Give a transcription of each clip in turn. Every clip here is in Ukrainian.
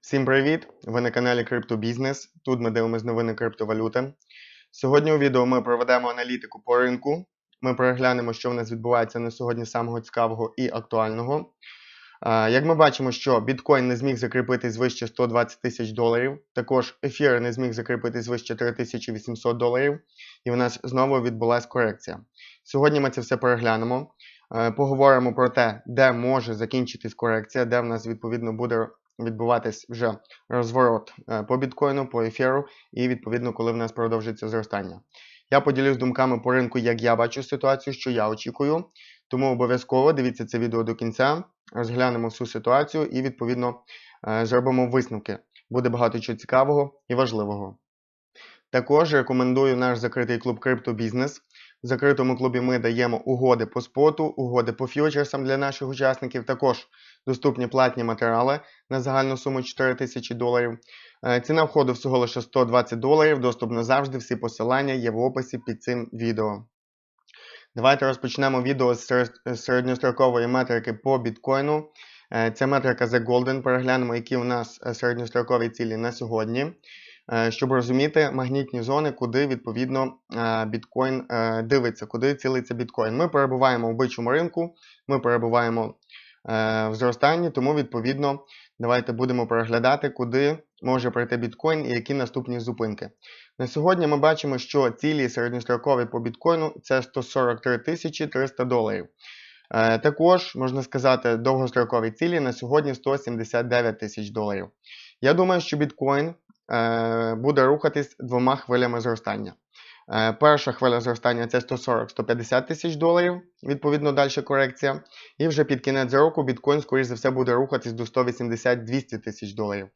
Всім привіт! Ви на каналі Криптобізнес. Тут ми дивимося новини криптовалюти. Сьогодні у відео ми проведемо аналітику по ринку. Ми переглянемо, що в нас відбувається на сьогодні самого цікавого і актуального. Як ми бачимо, що біткоін не зміг закріпитись вище 120 тисяч доларів, також ефір не зміг закріпитись вище 3800 доларів, і в нас знову відбулася корекція. Сьогодні ми це все переглянемо. Е, Поговоримо про те, де може закінчитись корекція, де в нас відповідно буде відбуватись вже розворот е, по біткоїну, по ефіру, і відповідно, коли в нас продовжиться зростання. Я поділюсь думками по ринку, як я бачу ситуацію, що я очікую. Тому обов'язково дивіться це відео до кінця, розглянемо всю ситуацію і відповідно е, зробимо висновки. Буде багато чого цікавого і важливого. Також рекомендую наш закритий клуб Криптобізнес. В закритому клубі ми даємо угоди по споту, угоди по фьючерсам для наших учасників. Також доступні платні матеріали на загальну суму 4 тисячі доларів. Е, Ціна входу всього лише 120 доларів. Доступ назавжди. Всі посилання є в описі під цим відео. Давайте розпочнемо відео з середньострокової метрики по біткоїну. Е, Це метрика The Golden. Переглянемо, які у нас е, середньострокові цілі на сьогодні. Щоб розуміти магнітні зони, куди відповідно біткоін дивиться, куди цілиться біткоін. Ми перебуваємо в бичому ринку, ми перебуваємо в зростанні, тому відповідно давайте будемо переглядати, куди може прийти біткоін і які наступні зупинки. На сьогодні ми бачимо, що цілі середньострокові по біткоїну це 143 тисячі 300 доларів. Е, Також можна сказати, довгострокові цілі на сьогодні 179 тисяч доларів. Я думаю, що біткоін е, буде рухатись двома хвилями зростання. Е, Перша хвиля зростання це 140-150 тисяч доларів, відповідно далі корекція. І вже під кінець року біткоін, скоріш за все, буде рухатись до 180-200 тисяч доларів.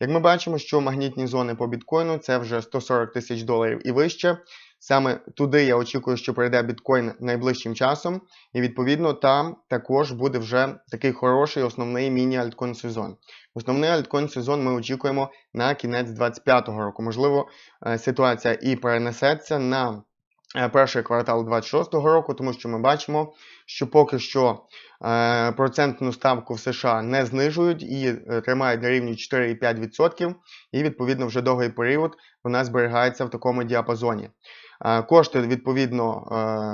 Як ми бачимо, що магнітні зони по біткоїну це вже 140 тисяч доларів і вище. Саме туди я очікую, що прийде біткоін найближчим часом, і відповідно там також буде вже такий хороший основний міні-альткоін сезон. Основний альткоін сезон ми очікуємо на кінець 2025 року. Можливо, е, ситуація і перенесеться на перший квартал 2026 року, тому що ми бачимо, що поки що е, процентну ставку в США не знижують і е, тримають на рівні 4,5%, і відповідно вже довгий період вона зберігається в такому діапазоні. Е, Кошти відповідно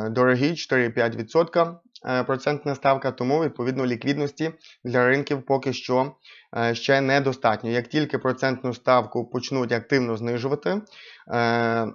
е, дорогі, 4,5% е, процентна ставка, тому відповідно ліквідності для ринків поки що е, ще недостатньо. Як тільки процентну ставку почнуть активно знижувати, е,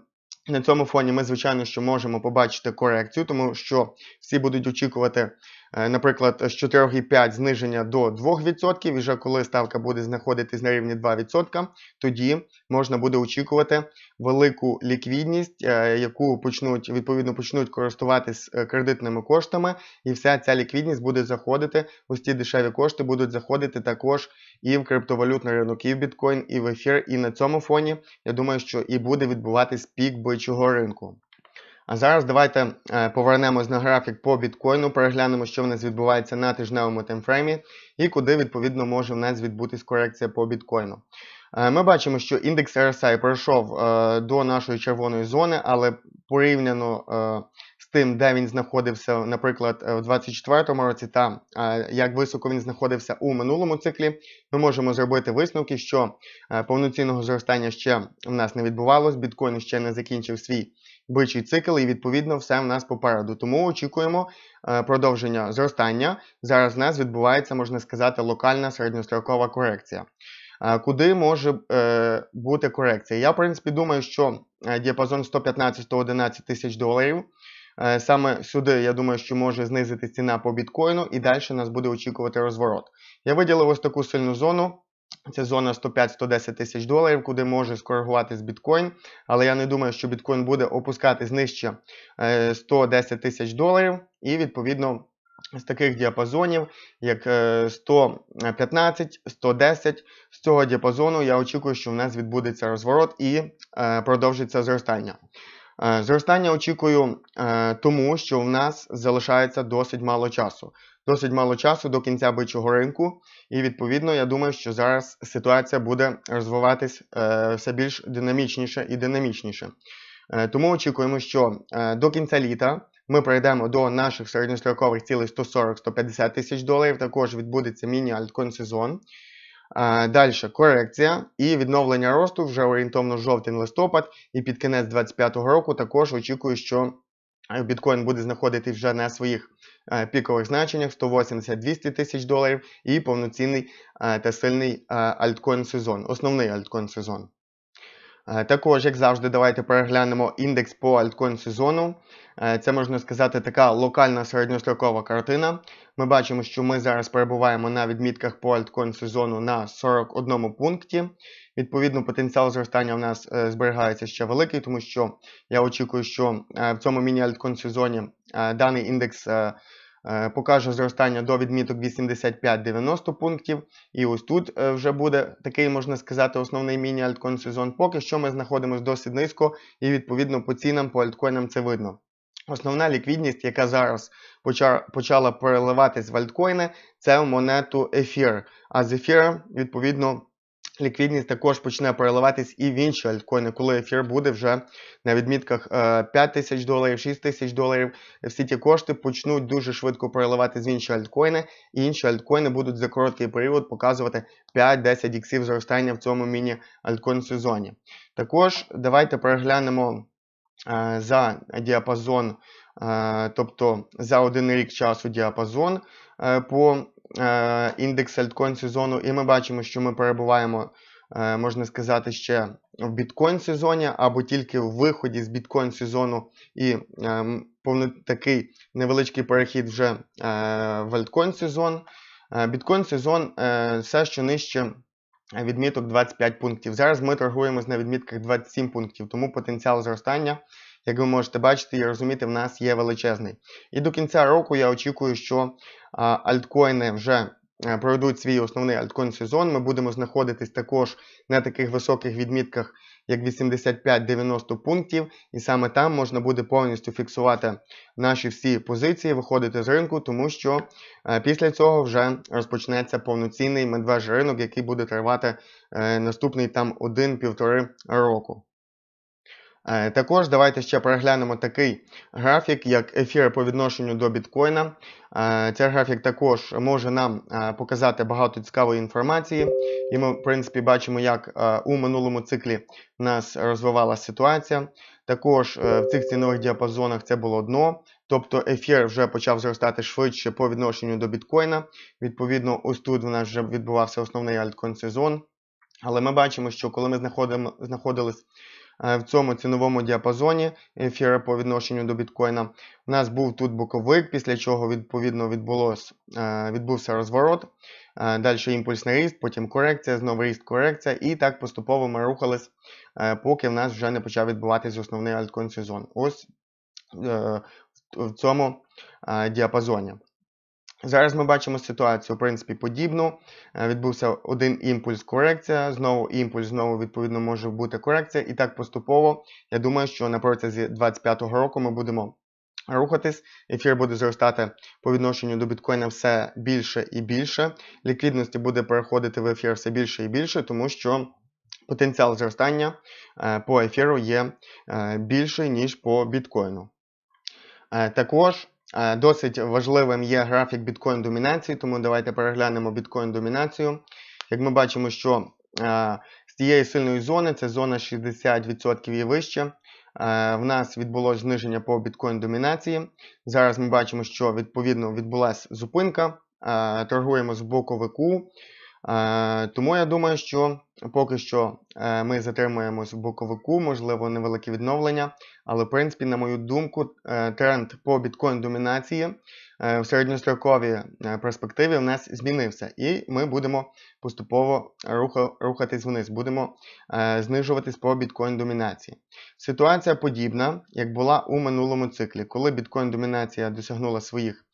на цьому фоні ми, звичайно, що можемо побачити корекцію, тому що всі будуть очікувати, наприклад, з 4,5 зниження до 2%, і вже коли ставка буде знаходитись на рівні 2%, тоді можна буде очікувати велику ліквідність, е, яку почнуть відповідно почнуть користуватись е, кредитними коштами, і вся ця ліквідність буде заходити. Ось ці дешеві кошти будуть заходити також і в криптовалютний ринок, і в біткоін, і в ефір. І на цьому фоні я думаю, що і буде відбуватись пік бичого ринку. А зараз давайте е, повернемось на графік по біткоїну, переглянемо, що в нас відбувається на тижневому таймфреймі і куди відповідно може в нас відбутись корекція по біткоїну. Е, Ми бачимо, що індекс RSI пройшов е, до нашої червоної зони, але порівняно з тим, де він знаходився, наприклад, в 2024 році, та як високо він знаходився у минулому циклі, ми можемо зробити висновки, що повноцінного зростання ще в нас не відбувалось, біткоін ще не закінчив свій бичий цикл, і відповідно все в нас попереду. Тому очікуємо е, продовження зростання. Зараз в нас відбувається, можна сказати, локальна середньострокова корекція. Е, Куди може е, бути корекція? Я, в принципі, думаю, що діапазон 115-111 тисяч доларів. Саме сюди, я думаю, що може знизити ціна по біткоїну, і далі нас буде очікувати розворот. Я виділив ось таку сильну зону. Це зона 105-110 тисяч доларів, куди може скоригуватись біткоін. Але я не думаю, що біткоін буде опускатись нижче е, 110 тисяч доларів. І відповідно з таких діапазонів, як е, 115, 110, з цього діапазону я очікую, що в нас відбудеться розворот і е, продовжиться зростання. Е, Зростання очікую е, тому, що в нас залишається досить мало часу. Досить мало часу до кінця бичого ринку, і відповідно я думаю, що зараз ситуація буде розвиватись е, все більш динамічніше і динамічніше. Тому очікуємо, що до кінця літа ми прийдемо до наших середньострокових цілей 140-150 тисяч доларів. Також відбудеться міні-альткоін сезон. Далі корекція і відновлення росту. Вже орієнтовно жовтень-листопад, і під кінець 2025 року також очікую, що е, біткоін буде знаходитись вже на своїх е, пікових значеннях 180-200 тисяч доларів. І повноцінний е, та сильний альткоін сезон, основний альткоін сезон. Е, також, як завжди, давайте переглянемо індекс по альткоін сезону. Е, це можна сказати така локальна середньострокова картина. Ми бачимо, що ми зараз перебуваємо на відмітках по альткоін сезону на 41 пункті. Відповідно, потенціал зростання в нас е, зберігається ще великий, тому що я очікую, що в цьому міні-альткоін сезоні даний індекс покаже зростання до відміток 85-90 пунктів. І ось тут е, вже буде такий, можна сказати, основний міні-альткоін сезон. Поки що ми знаходимося досить низько, і відповідно по цінам, по альткоїнам це видно. Основна ліквідність, яка зараз почала переливатись в альткоїни, це монету ефір. А з ефіром, відповідно, ліквідність також почне переливатись і в інші альткоїни, коли ефір буде вже на відмітках 5 е, тисяч доларів, 6 тисяч доларів. Всі ті кошти почнуть дуже швидко переливатись в інші альткоїни, і інші альткоїни будуть за короткий період показувати 5-10 іксів зростання в цьому міні-альткоін сезоні. Також давайте переглянемо е, за діапазон, е, тобто за один рік часу діапазон по індекс альткоін сезону, і ми бачимо, що ми перебуваємо, е, можна сказати, ще в біткоін сезоні, або тільки в виході з біткоін сезону і е, повно такий невеличкий перехід вже в альткоін сезон. Біткоін сезон все, що нижче. Відміток 25 пунктів. Зараз ми торгуємось на відмітках 27 пунктів, тому потенціал зростання як ви можете бачити і розуміти, в нас є величезний. І до кінця року я очікую, що альткоїни вже е, пройдуть свій основний альткоін сезон. Ми будемо знаходитись також на таких високих відмітках, як 85-90 пунктів, і саме там можна буде повністю фіксувати наші всі позиції, виходити з ринку, тому що е, після цього вже розпочнеться повноцінний медвежий ринок, який буде тривати е, наступний там 1-1,5 року. Е, також давайте ще переглянемо такий графік, як ефір по відношенню до біткоїна. Е, цей графік також може нам е, показати багато цікавої інформації, і ми, в принципі, бачимо, як у минулому циклі в нас розвивалася ситуація. Також в цих цінових діапазонах це було дно, тобто ефір вже почав зростати швидше по відношенню до біткоїна. Відповідно, ось тут у нас вже відбувався основний альткоін сезон. Але ми бачимо, що коли ми знаходимо, знаходились в цьому ціновому діапазоні ефіра по відношенню до біткоїна. У нас був тут боковик, після чого відповідно е, відбувся розворот. Е, Далі імпульсний ріст, потім корекція, знову ріст, корекція. І так поступово ми рухались, поки в нас вже не почав відбуватися основний альткоін сезон. Ось в цьому діапазоні. Зараз ми бачимо ситуацію, в принципі, подібну. Е, відбувся один імпульс корекція, знову імпульс, знову, відповідно, може бути корекція. І так поступово, я думаю, що на протязі 2025 року ми будемо рухатись. Ефір буде зростати по відношенню до біткоїна все більше і більше. Ліквідності буде переходити в ефір все більше і більше, тому що. Потенціал зростання е, по ефіру є е, більший, ніж по біткоїну. Також досить важливим є графік біткоін домінації, тому давайте переглянемо біткоін домінацію. Як ми бачимо, що е, з цієї сильної зони, це зона 60% і вище, е, в нас відбулося зниження по біткоін домінації. Зараз ми бачимо, що відповідно відбулася зупинка. Торгуємо з боковику. Тому я думаю, що поки що ми затримуємось в боковику, можливо, невелике відновлення. Але, в принципі, на мою думку, е, тренд по біткоін домінації е, в середньостроковій е, перспективі в нас змінився. І ми будемо поступово рухатись вниз, будемо знижуватись по біткоін домінації. Ситуація подібна, як була у минулому циклі, коли біткоін домінація досягнула своїх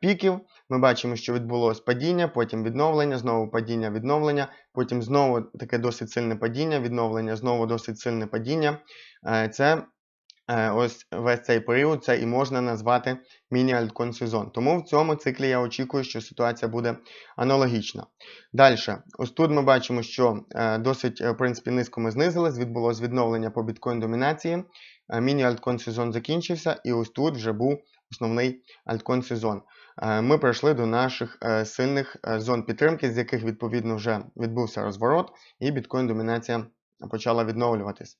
піків. Ми бачимо, що відбулося падіння, потім відновлення, знову падіння, відновлення, потім знову таке досить сильне падіння, відновлення, знову досить сильне падіння. Це Е, ось весь цей період це і можна назвати міні-альткон сезон. Тому в цьому циклі я очікую, що ситуація буде аналогічна. Далі, ось тут ми бачимо, що е, досить е, в принципі, низько ми знизились, відбулося відновлення по біткоін домінації. Міні-альткон сезон закінчився, і ось тут вже був основний альткоін сезон. Е, ми прийшли до наших е, сильних е, зон підтримки, з яких відповідно вже відбувся розворот, і біткоін-домінація почала відновлюватись.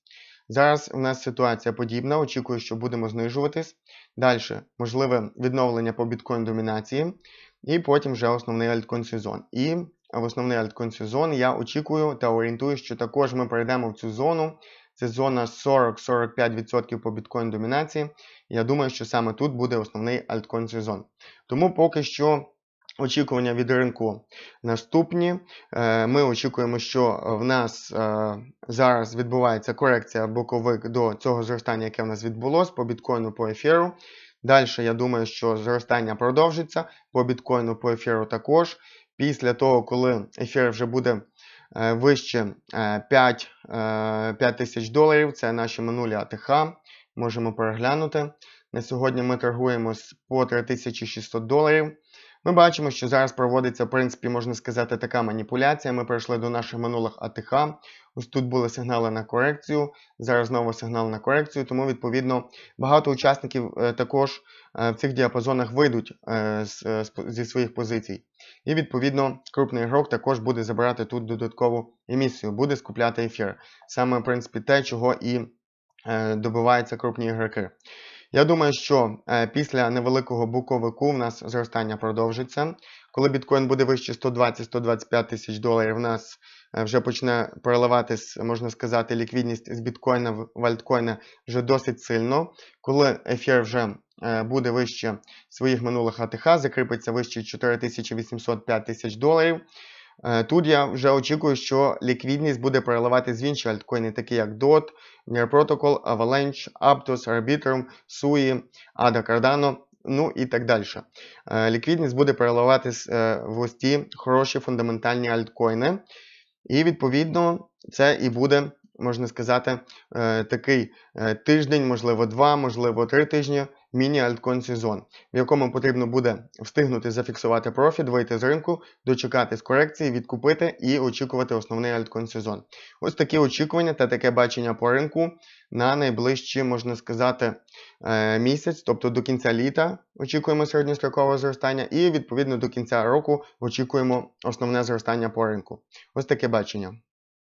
Зараз у нас ситуація подібна. Очікую, що будемо знижуватись. Далі можливе відновлення по біткоін-домінації, і потім вже основний альткоін сезон. І в основний альткоін сезон я очікую та орієнтую, що також ми перейдемо в цю зону. Це зона 40-45% по біткоін домінації. Я думаю, що саме тут буде основний альткоін сезон. Тому поки що очікування від ринку наступні. Е, Ми очікуємо, що в нас е, зараз відбувається корекція боковик до цього зростання, яке в нас відбулось по біткоїну по ефіру. Далі, я думаю, що зростання продовжиться по біткоїну по ефіру також. Після того, коли ефір вже буде е, вище е, 5, е, 5 тисяч доларів, це наші минулі АТХ, можемо переглянути. На сьогодні ми торгуємо по 3600 доларів. Ми бачимо, що зараз проводиться, в принципі, можна сказати, така маніпуляція. Ми перейшли до наших минулих АТХ. Ось тут були сигнали на корекцію, зараз знову сигнал на корекцію, тому, відповідно, багато учасників е, також е, в цих діапазонах вийдуть е, зі своїх позицій. І, відповідно, крупний ігрок також буде забирати тут додаткову емісію, буде скупляти ефір. Саме, в принципі, те, чого і добиваються крупні ігроки. Я думаю, що е, після невеликого буковику в нас зростання продовжиться. Коли біткоін буде вище 120-125 тисяч доларів, в нас е, вже почне переливатись, можна сказати, ліквідність з біткоїна в альткоїни вже досить сильно. Коли ефір вже е, буде вище своїх минулих АТХ, закріпиться вище 4800-5000 тисяч доларів. Е, Тут я вже очікую, що ліквідність буде переливатись в інші альткоїни, такі як DOT, Near Protocol, Avalanche, Aptos, Arbitrum, SUI, ADA Cardano, ну і так далі. Е, Ліквідність буде переливатись е, в ось ті хороші фундаментальні альткоїни. І відповідно це і буде, можна сказати, такий тиждень, можливо, два, можливо, три тижні міні-альткоін сезон, в якому потрібно буде встигнути зафіксувати профіт, вийти з ринку, дочекатись корекції, відкупити і очікувати основний альткоін сезон. Ось такі очікування та таке бачення по ринку на найближчі, можна сказати, е, місяць, тобто до кінця літа очікуємо середньострокового зростання, і відповідно до кінця року очікуємо основне зростання по ринку. Ось таке бачення.